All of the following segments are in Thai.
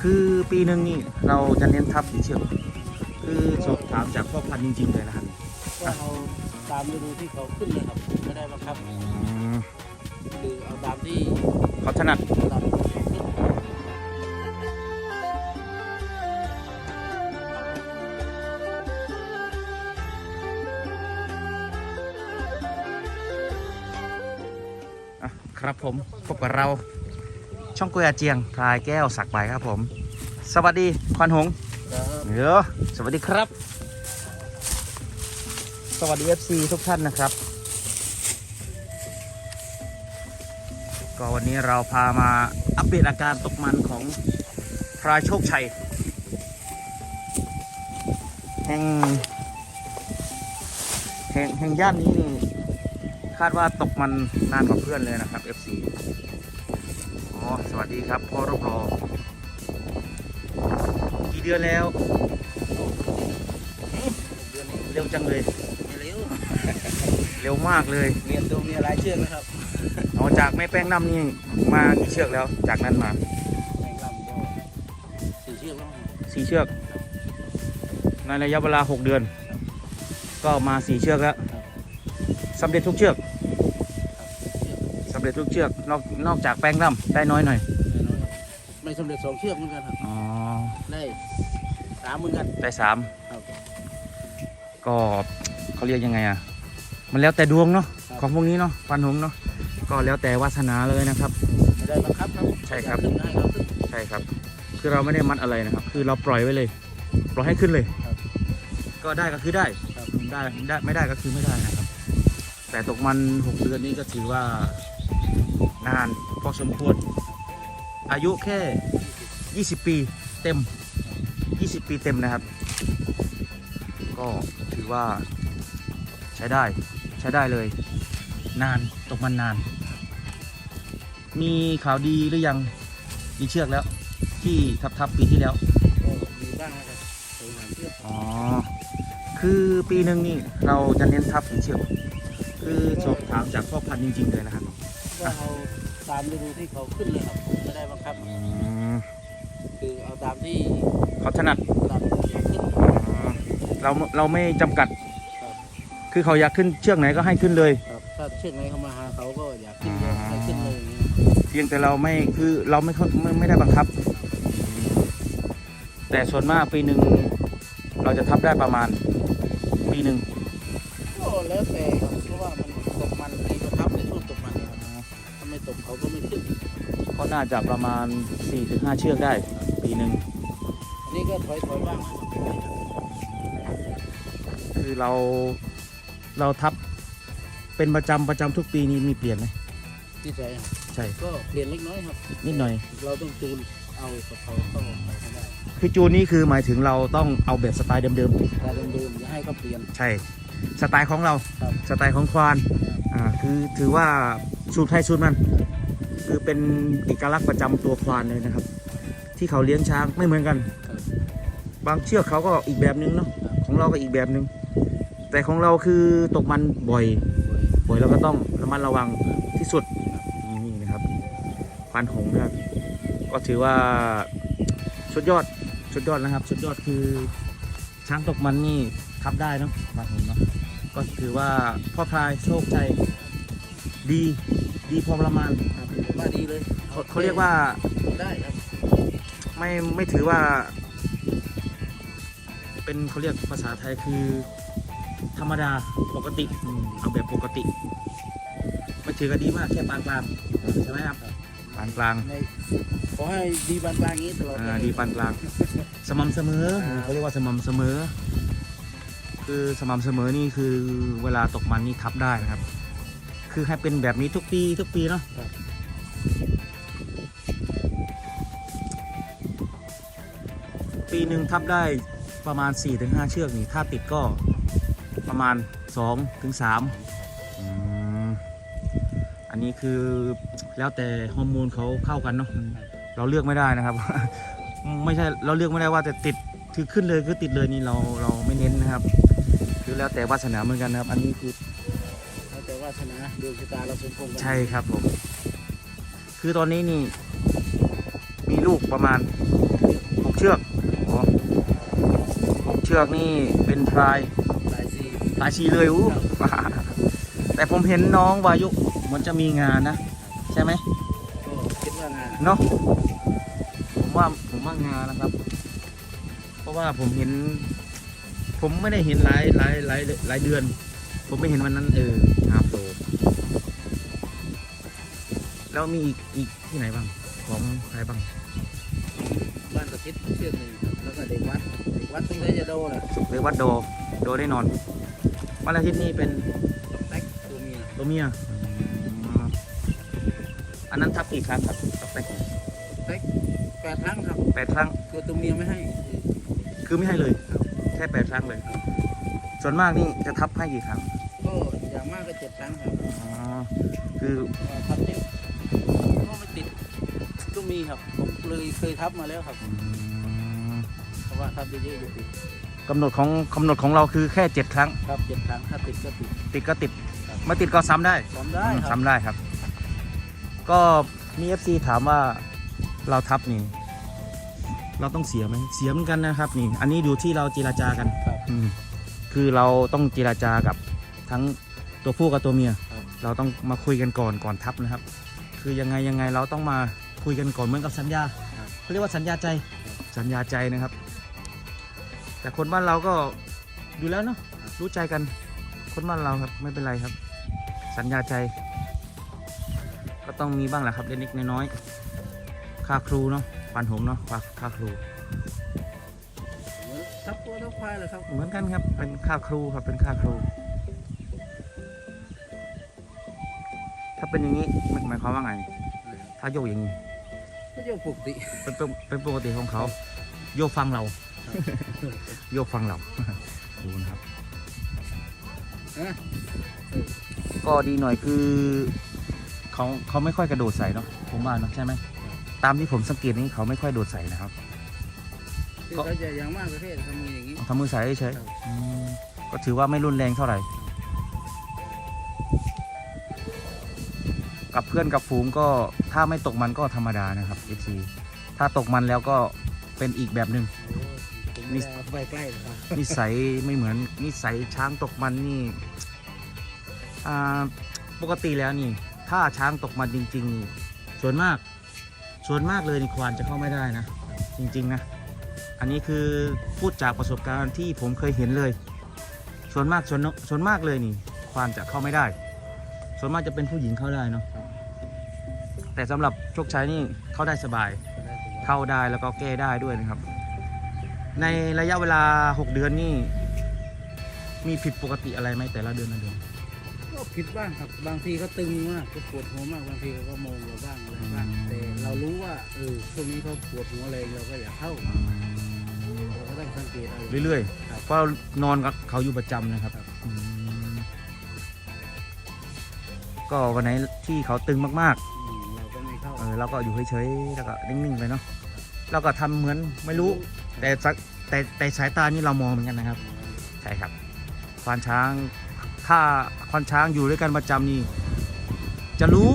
คือปีหนึ่งนี่เราจะเน้นทับกี่เชือกคือสอบถามจากพ่อพันธุ์จริงๆเลยนะครับก็เอาตามฤดูที่เขาขึ้นเลยครับไม่ได้บังคับอืมคือเอาตามที่เขาถนัดระดับขึ้นอะครับผมพบกับเรา ช่องกุยอาเจียงพลายแก้วสักใบครับผม สวัสดีควันหงส์แล้วเดี๋ยวสวัสดีครับ สวัสดี FC ทุกท่านนะครับ ก็วันนี้เราพามาอัปเดตอาการตกมันของพรายโชคชัย แห่ง แห่งแห่งย่านนี้นี่คาดว่าตกมันนานกว่าเพื่อนเลยนะครับ FC อ๋อสวัสดีครับพ่อรบรอกี่เดือนแล้วเดือนนี้เร็วจังเลยไม่เร็วเร็วมากเลยเรียนตัวมีอะไรเชือกนะครับเอาจากแม่แป้งน้ำนี่มากี่เชือกแล้ว จากนั้นมาแมงลำก็สี่เชือกแล้วสี่เชือกในระยะเวลาหกเดือน ก็มาสี่เชือกแล้วสำเร็จทุกเชือกสำเร็จทุกเชือกนอกนอกจากแป้งน้ำได้น้อยหน่อยไม่สำเร็จสองเชือกเหมือนกันครับอ๋อได้สามเหมือนกันได้สามครับก็เขาเรียกยังไงอะมันแล้วแต่ดวงเนาะครับของพวกนี้เนาะฟันหงส์เนาะก็แล้วแต่วาสนาเลยนะครับไม่ได้บังคับครับใช่ครับขึ้นให้เราขึ้นใช่ครับ คือเราไม่ได้มัดอะไรนะครับ คือเราปล่อยไว้เลยปล่อยให้ขึ้นเลยครับก็ได้ก็คือได้ครับได้ได้ไม่ได้ก็คือไม่ได้นะครับแต่ตกมันหกเดือนนี้ก็ถือว่า นานพอสมควร อายุแค่ 20 ปีเต็ม 20 ปีเต็มนะครับ ก็ถือว่าใช้ได้ใช้ได้เลย นานตกมันนาน มีข่าวดีหรือยัง มีเชือกแล้ว ที่ทับทับปีที่แล้วก็มีบ้างนะครับสองสามเชือกอ๋อ คือปีหนึ่งนี่เราจะเน้นทับกี่เชือก คือสอบถามจากพ่อพันธุ์จริง ๆ เลยนะครับ ก็เอาตามฤดูที่เขาขึ้นเลยครับไม่ได้บังคับ อืมคือเอาตามที่เขาถนัดระดับขึ้นอ๋อเราเราไม่จำกัด ครับ คือเขาอยากขึ้นเชือกไหนก็ให้ขึ้นเลย ครับถ้าเชือกไหนเขามาหาเขาก็อยากขึ้นก็ให้ขึ้นเลยอย่างนี้เพียงแต่เราไม่คือเราไม่ค่อยไม่ไม่ได้บังคับ แต่ส่วนมากปีหนึ่งเราจะทับได้ประมาณ ปีหนึ่งก็แล้วแต่ครับเพรา กเขาก็ไม่ขึ้นก็น่าจะประมาณ 4-5 เชือกได้ปีหนึ่งอันนี้ก็ถอยถอยๆบ้างนะครับคือเราเราทับเป็นประจำประจำทุกปีนี้มีเปลี่ยนไหมที่ใส่ครับใช่ ก็เปลี่ยนเล็กน้อยครับนิดหน่อย เราต้องจูนเอากับเขาเข้าให้ได้คือจูนนี่คือหมายถึงเราต้องเอาแบบสไตล์เดิมแต่เดิมๆอย่าให้เขาเปลี่ยนๆใช่ สไตล์ของเรา ครับ สไตล์ของควานอ่าคือถือว่าสูตรไทยสูตรมัน คือเป็นเอกลักษณ์ประจำตัวควานเลยนะครับ ที่เขาเลี้ยงช้างไม่เหมือนกัน บางเชือกเขาก็อีกแบบนึงเนาะของเราก็อีกแบบนึง แต่ของเราคือตกมันบ่อย บ่อยเราก็ต้องระมัดระวังที่สุดนี่นะครับควานหงนะครับ ก็ถือว่าสุดยอดสุดยอดนะครับ สุดยอดคือช้างตกมันนี่ทับได้เนาะควานหงเนาะก็ถือว่าพ่อพลายโชคใจดีดีพอประมาณครับ ว่าดีเลยเขาเขาเรียกว่าได้ครับไม่ไม่ถือว่า เป็นเขาเรียกภาษาไทยคือ ธรรมดาปกติอืมเอาแบบปกติไม่ถือก็ดีมากแค่ปานกลางใช่ไหมครับปานกลางในขอให้ดีบานปลายอย่างนี้ตลอดอ่าไปดีปานกลาง สม่ำเสมอเขาเรียกว่าสม่ำเสมอ คือสม่ำเสมอนี่คือเวลาตกมันนี่ทับได้นะครับ คือให้เป็นแบบนี้ทุกปีทุกปีเนาะ ปีหนึ่งทับได้ประมาณ 4-5 เชือกนี่ ถ้าติดก็ประมาณ 2-3ถึง3อืมอันนี้คือแล้วแต่ฮอร์โมนเขาเข้ากันเนาะเราเลือกไม่ได้นะครับ ไม่ใช่เราเลือกไม่ได้ว่าจะติดคือขึ้นเลยคือติดเลยนี่เราเราไม่เน้นนะครับ คือแล้วแต่วาสนาเหมือนกันนะครับ อันนี้คือแล้วแต่วาสนาดวงชะตาเราสมพงษ์กันใช่ครับผมคือตอนนี้นี่ มีลูกประมาณเดือนเชือกอ๋อหกเชือกนี่เป็นพลายหลายซีพลายชีเลยอู้แต่ผมเห็นน้องวายุเหมันจะมีงานนะ ใช่ไหมก็คิดว่างานเนาะผมว่าผมว่างานนะครับ เพราะว่าผมเห็น ผมไม่ได้เห็นหลายหลายหลายหลายเดือน ผมไม่เห็นวันนั้นเอองาโผล่แล้วมีอีกอีกที่ไหนบ้างของใครบ้างบ้านตะคิดเชือกหนึ่งครับ แล้วก็เด็กวัดเด็กวัดตรงไหนจะโดนอะสุขเลยวัดโด โดได้นอนวันอาทิตย์นี้เป็นแท็กตัวเมียตัวเมียอืมอันนั้นทับกี่ครั้งครับตับแตกแปดครั้งครับแปดครั้งตัวตัวเมียไม่ให้ คือไม่ให้เลยแค่แปดครั้งเลยส่วนมากนี่จะทับให้กี่ครั้ง ก็อย่างมากก็เจ็ดครั้งครับอ๋อ คือก็ทับเยอะก็ไม่ติดก็มีครับผมเลยเคยทับมาแล้วครับ อืมเพราะ ว่าทับเยอะๆอยู่ติดกำหนดของกำหนดของเราคือแค่เจ็ดครั้ง ครับเจ็ดครั้งถ้าติดก็ติด ติดก็ติดครับ ไม่ติดก็ซ้ำได้ซ้อมได้ครับซ้ำได้ครับ ก็มีเอฟซีถามว่าเราทับนี่ เราต้องเสียไหมเสียเหมือนกันนะครับนี่ อันนี้ดูที่เราเจราจากัน ครับ อืมคือเราต้องเจราจากับทั้งตัวผู้กับตัวเมีย ครับเราต้องมาคุยกันก่อนก่อนทับนะครับ คือยังไงยังไงเราต้องมาคุยกันก่อนเหมือนกับสัญญาครับเขาเรียกว่าสัญญาใจสัญญาใจนะครับ แต่คนบ้านเราก็ดูแล้วเนาะรู้ใจกันคนบ้านเราครับไม่เป็นไรครับ สัญญาใจ ก็ต้องมีบ้างแหละครับเล็กๆน้อยๆค่าครูเนาะปันหงเนาะค่าค่าครูเหมือนทับตัวทับควายเลยครับ เหมือนกันครับ เป็นค่าครูครับ เป็นค่าครู ถ้าเป็นอย่างนี้มันหมายความว่าไง ถ้าโยกอย่างนี้ก็โยกปกติ เป็นเป็นเป็นปกติของเขา โยกฟังเรา โยกฟังเราดูนะครับฮะก็ดีหน่อยคือเขาเขาไม่ค่อยกระโดดใส่เนาะผมว่าเนาะใช่ไหมตามที่ผมสังเกตนี่เขาไม่ค่อยโดดใส่นะครับคือเขาจะอย่างมากประเภททำมืออย่างนี้ทำมือใส่เฉยครับๆอืมก็ถือว่าไม่รุนแรงเท่าไหร่ กับเพื่อนกับฝูงก็ถ้าไม่ตกมันก็ธรรมดานะครับ FC ถ้าตกมันแล้วก็เป็นอีกแบบหนึ่ง โอ้ผมไม่ได้เอาไปใกล้เลยครับนิสัยไม่เหมือนนิสัยช้างตกมันนี่อ่าปกติแล้วนี่ ถ้าช้างตกมันจริงๆนี่ส่วนมาก ส่วนมากเลยนี่ควานจะเข้าไม่ได้นะ จริงๆนะ อันนี้คือพูดจากประสบการณ์ที่ผมเคยเห็นเลย ส่วนมากส่วนส่วนมากเลยนี่ ควานจะเข้าไม่ได้ ส่วนมากจะเป็นผู้หญิงเข้าได้เนาะแต่สำหรับโชคชัยนี่เข้าได้สบาย เข้าได้แล้วก็แก้ได้ด้วยนะครับ ในระยะเวลา 6 เดือนนี่ มีผิดปกติอะไรไหมแต่ละเดือนละเดือนก็ผิดบ้างครับบางทีเขาตึงมากก็ปวดหัวมากบางทีเขาก็โมงเราบ้างอะไรบ้างอืมแต่เรารู้ว่าเออช่วงนี้เขาปวดหัวแรงเราก็อย่าเข้าเราก็ต้องสังเกตเอาเรื่อยครับๆเพราะเรานอนกับเขาอยู่ประจำนะครับครับอืมก็วันไหนที่เขาตึงมากอืมเราก็ไม่เข้าๆเออเราก็อยู่เฉยๆแล้วก็นิ่งๆไปเนาะเราก็ทำเหมือนไม่รู้ แต่สักแต่แต่สายตานี่เรามองเหมือนกันนะครับ ใช่ครับควานช้างถ้าควานช้างอยู่ด้วยกันประจำนี่จะรู้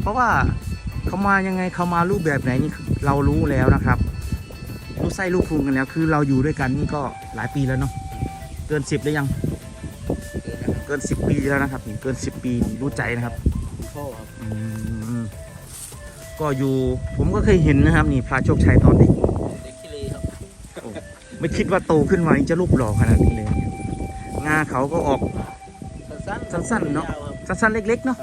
เพราะว่าเขามายังไงเขามารูปแบบไหนนี่เรารู้แล้วนะครับ รู้ไส้รู้พุงกันแล้ว คือเราอยู่ด้วยกันนี่ก็หลายปีแล้วเนาะเกินสิบแล้วยังเกิดนะครับเกินสิบปีแล้วนะครับนี่เกินสิบปีนี่รู้ใจนะครับคุณพ่อครับอืมก็อยู่ผมก็เคยเห็นนะครับ นี่พระโชคชัยตอนเด็ก ไม่คิดว่าโตขึ้นมาจะรูปหล่อขนาดนี้เลยงาเขาก็ออกสั้นๆสั้นเนอะสั้นๆเล็ก ๆ เนาะ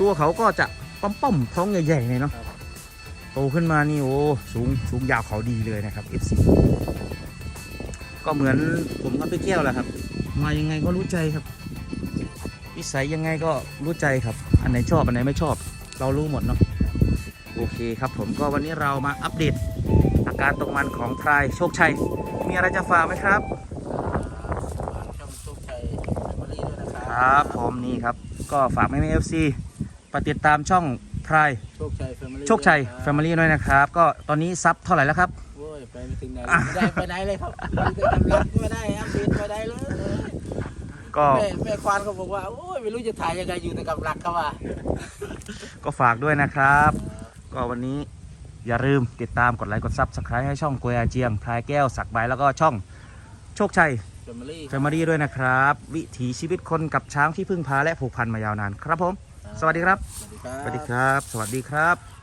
ตัวเขาก็จะป้อมๆท้องใหญ่ๆเลยเนาะโตขึ้นมานี่โอ้สูงสูงยาวเขาดีเลยนะครับ FC ก็เหมือนผมกับพี่แก้วแหละครับ มายังไงก็รู้ใจครับนิสัยยังไงก็รู้ใจครับ อันไหนชอบอันไหนไม่ชอบ เรารู้หมดเนาะโอเคครับผมก็วันนี้เรามาอัปเดต การตกมันของพรายโชคชัย มีอะไรจะฝากไหมครับช่องโชคชัยแฟมิลี่ด้วยนะคครัรับผมนี่ครับ ก็ฝากแม่แม่เอฟซีไปติดตามช่องพรายโชคชัยแฟมิลี่โชคชัยแฟมิลี่ด้วยนะครับ ก็ตอนนี้ซับเท่าไหร่แล้วครับโว้ยไปไม่ถึงไหนไม่ได้ไปไหนเลยครับไม่ได้ทำรักไม่ได้อัพเดตไม่ได้เลยก็แม่แม่ควานเขาบอกว่าโอ้ยไม่รู้จะถ่ายยังไงอยู่แต่กับรักเขาว่าก็ฝากด้วยนะครับ ก็วันนี้ อย่าลืมติดตามกดไลค์กดซับสไครต์ให้ช่องกวยอาเจียงพลายแก้วสักใบแล้วก็ช่องโชคชัยแฟมิลี่แฟมิลี่ด้วยนะครับ วิถีชีวิตคนกับช้างที่พึ่งพาและผูกพันมายาวนานครับผม สวัสดีครับ สวัสดีครับ สวัสดีครับสวัสดีครับ